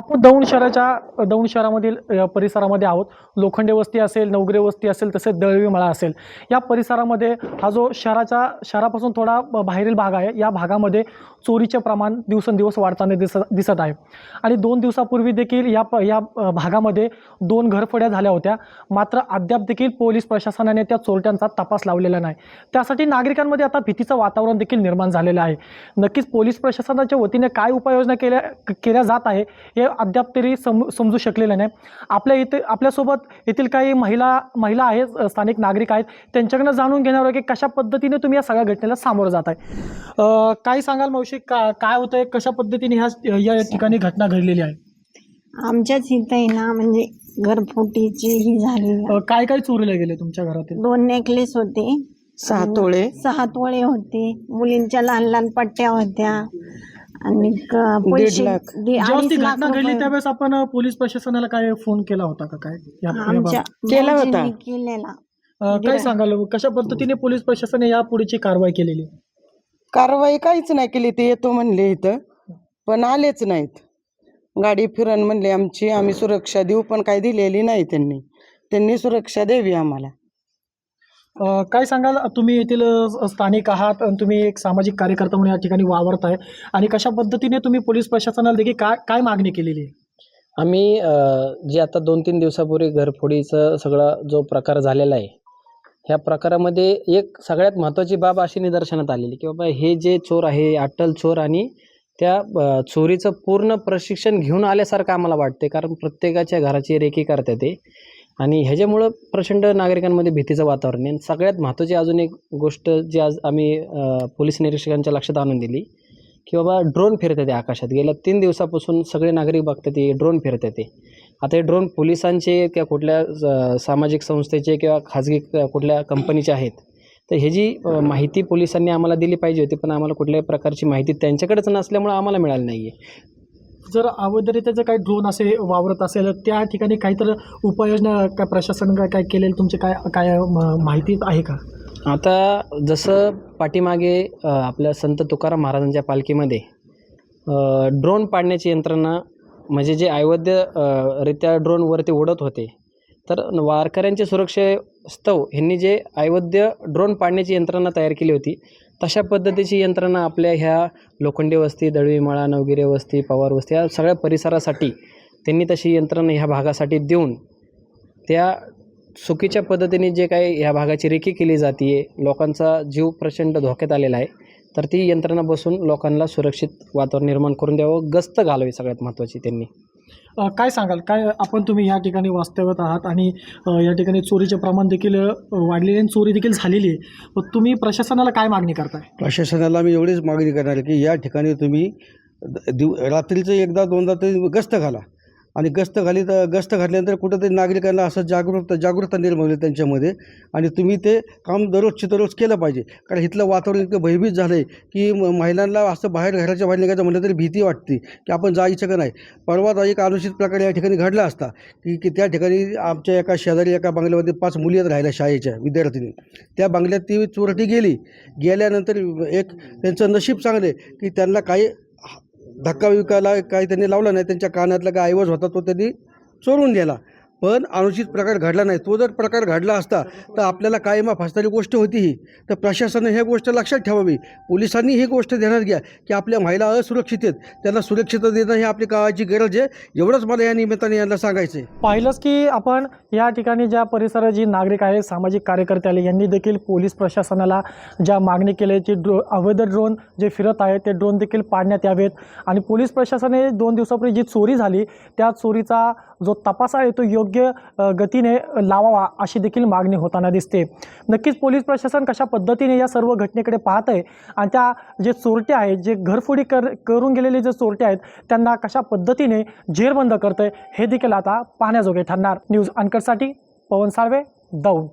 आपण दौंड शहराच्या दौंड शहरामधील परिसरामध्ये आहोत. लोखंडे वस्ती असेल नवगिरे वस्ती असेल तसेच दळवी मळा असेल. या परिसरामध्ये हा जो शहराच्या शहरापासून थोडा बाहेरील भाग आहे या भागामध्ये चोरीचे प्रमाण दिवसेंदिवस वाढताना दिसत दिसत आहे. आणि दोन दिवसापूर्वी देखील या प या भागामध्ये दोन घरफोड्या झाल्या होत्या. मात्र अद्याप देखील पोलीस प्रशासनाने त्या चोरट्यांचा तपास लावलेला नाही. त्यासाठी नागरिकांमध्ये आता भीतीचं वातावरण देखील निर्माण झालेलं आहे. नक्कीच पोलीस प्रशासनाच्या वतीने काय उपाययोजना केल्या क- केल्या जात आहे हे अद्याप तरी सम समजू शकलेलं नाही. आपल्या इथे आपल्यासोबत येथील काही महिला महिला आहेत स्थानिक नागरिक आहेत त्यांच्याकडनं जाणून घेणार आहोत की कशा पद्धतीने तुम्ही या सगळ्या घटनेला सामोरं जात आहे. काय सांगाल मावशी का काय होतं आहे कशा पद्धतीने ह्या या ठिकाणी घटना घडलेली आहे? आमच्याच इथं आहे ना म्हणजे घरफुटीची ही झाली. काय काय चोरीला गेले तुमच्या घरातील? दोन नेकलेस होते. सहा तोळे. सहा तोळे होते. मुलींच्या लहान लहान पट्ट्या होत्या. आणि क- पैसे लाख. दि- जेव्हा ती अडीच लाख घटना घडली रुपये. त्यावेळेस आपण पोलीस प्रशासनाला काय फोन केला होता का काय? या- या आमच्या बाबत? केला होता. भाऊजींनी केलेला. अ, काय सांगाल? कशा पद्धतीने पोलीस प्रशासनाने या पुढची कारवाई केलेली? कारवाई काहीच नाही केली. ते येतो म्हणले इथं. पण आलेच नाहीत. गाडी फिरण म्हणले आमची आम्ही सुरक्षा देऊ पण काही दिलेली नाही त्यांनी. त्यांनी सुरक्षा द्यावी आम्हाला. काय सांगाल? तुम्ही येथील स्थानिक आहात आणि तुम्ही एक सामाजिक कार्यकर्ता म्हणून या ठिकाणी वावरताय आणि कशा पद्धतीने तुम्ही पोलीस प्रशासनाला देखील काय काय मागणी केलेली आहे? आम्ही जे आता दोन तीन दिवसापूर्वी घरफोडीचं सगळा जो प्रकार झालेला आहे ह्या प्रकारामध्ये एक सगळ्यात महत्त्वाची बाब अशी निदर्शनात आलेली की बाबा हे जे चोर आहे अट्टल चोर आणि त्या चोरीचं पूर्ण प्रशिक्षण घेऊन आल्यासारखं आम्हाला वाटते कारण प्रत्येकाच्या घराची रेखी करते ते आणि ह्याच्यामुळं प्रचंड नागरिकांमध्ये भीतीचं वातावरण आहे. सगळ्यात महत्त्वाची अजून एक गोष्ट जी आज आम्ही पोलीस निरीक्षकांच्या लक्षात आणून दिली की बाबा ड्रोन फिरत ते आकाशात. गेल्या तीन दिवसापासून सगळे नागरिक बघतात ते ड्रोन फिरत ते. आता हे ड्रोन पोलिसांचे किंवा कुठल्या सामाजिक संस्थेचे किंवा खाजगी कुठल्या कंपनीचे आहेत. तर हे जी माहिती पोलिसांनी आम्हाला दिली पाहिजे होती पण आम्हाला कुठल्याही प्रकारची माहिती त्यांच्याकडेच नसल्यामुळं आम्हाला मिळाली नाही आहे जर अवैधरित्या जर काही ड्रोन असे वावरत असेल तर त्या ठिकाणी काहीतरी उपाययोजना काय प्रशासन काय काय केलेलं तुमचे काय काय म- माहिती आहे का? आता जसं पाठीमागे आपल्या संत तुकाराम महाराजांच्या पालखीमध्ये ड्रोन पाडण्याची यंत्रणा म्हणजे जे अवैध रित्या ड्रोनवरती उडत होते तर वारकऱ्यांच्या स्तव ह्यांनी जे अवैध ड्रोन पाडण्याची यंत्रणा तयार केली होती तशा पद्धतीची यंत्रणा आपल्या ह्या लोखंडे वस्ती दळवीमळा नवगिरे वस्ती पवार वस्ती या सगळ्या परिसरासाठी त्यांनी तशी यंत्रणा ह्या भागासाठी देऊन त्या चुकीच्या पद्धतीने जे काही ह्या भागाची रेखी केली जाते लोकांचा जीव प्रचंड धोक्यात आलेला आहे तर ती यंत्रणा बसून लोकांना सुरक्षित वातावरण निर्माण करून द्यावं गस्त घालावी सगळ्यात महत्त्वाची त्यांनी. काय सांगाल? काय आपण तुम्ही या ठिकाणी वास्तव्यात आहात आणि या ठिकाणी चोरीचे प्रमाण देखील वाढलेले आणि चोरी देखील झालेली आहे. मग तुम्ही प्रशासनाला काय मागणी करताय? प्रशासनाला मी एवढीच मागणी करणार की या ठिकाणी तुम्ही द- दिव रात्रीचं एकदा दोनदा तरी गस्त घाला. आणि गस्त घाली तर गस्त घातल्यानंतर कुठंतरी नागरिकांना असं जागरूकता जागरूकता निर्माण होईल त्यांच्यामध्ये. आणि तुम्ही ते काम दररोजची दररोज केलं पाहिजे. कारण इथलं वातावरण इतकं भयभीत झालं आहे की म- महिलांना असं बाहेर घराच्या बाहेर निघायचं म्हटलं तरी भीती वाटते की आपण जायचं का नाही. परवा एक अनुचित प्रकार या ठिकाणी घडला असता की की त्या ठिकाणी आमच्या एका शेजारी एका बंगल्यामध्ये पाच मुली आहेत राहिल्या शाळेच्या विद्यार्थ्यांनी त्या बंगल्यात ती चोरटी गेली. गेल्यानंतर एक त्यांचं नशीब चांगलं आहे की त्यांना काही धक्का विकायला काही त्यांनी लावला नाही. त्यांच्या कानातला काय ऐवज होता तो त्यांनी चोरून गेला पण अनुचित प्रकार घडला नाही. तो जर प्रकार घडला असता तर आपल्याला कायमा फसणारी गोष्ट होती ही तर प्रशासनाने ह्या गोष्ट लक्षात ठेवावी. पोलिसांनी ही गोष्ट देण्यात घ्या की आपल्या महिला असुरक्षित आहेत. त्यांना सुरक्षितता देणं ही आपली काळाची गरज आहे. एवढंच मला या निमित्ताने यांना सांगायचं आहे पाहिलंच की आपण या ठिकाणी ज्या परिसरात जी नागरिक आहेत सामाजिक कार्यकर्ते आले यांनी देखील पोलीस प्रशासनाला ज्या मागणी केल्याची की ड्रो अवैध ड्रोन जे फिरत आहेत ते ड्रोन देखील पाडण्यात यावेत. आणि पोलीस प्रशासनाने दोन दिवसापूर्वी जी चोरी झाली त्या चोरीचा जो तपास आहे तो योग्य गतीने लावावा अशी देखील मागणी होताना दिसते. नक्कीच पोलीस प्रशासन कशा पद्धतीने या सर्व घटनेकडे पाहत आहे आणि त्या जे चोरटे आहेत जे घरफोडी कर करून गेलेले जे चोरटे आहेत त्यांना कशा पद्धतीने जेरबंद करतं आहे हे देखील आता पाहण्याजोगे ठरणार. न्यूज अनकरसाठी पवन साळवे दौंड.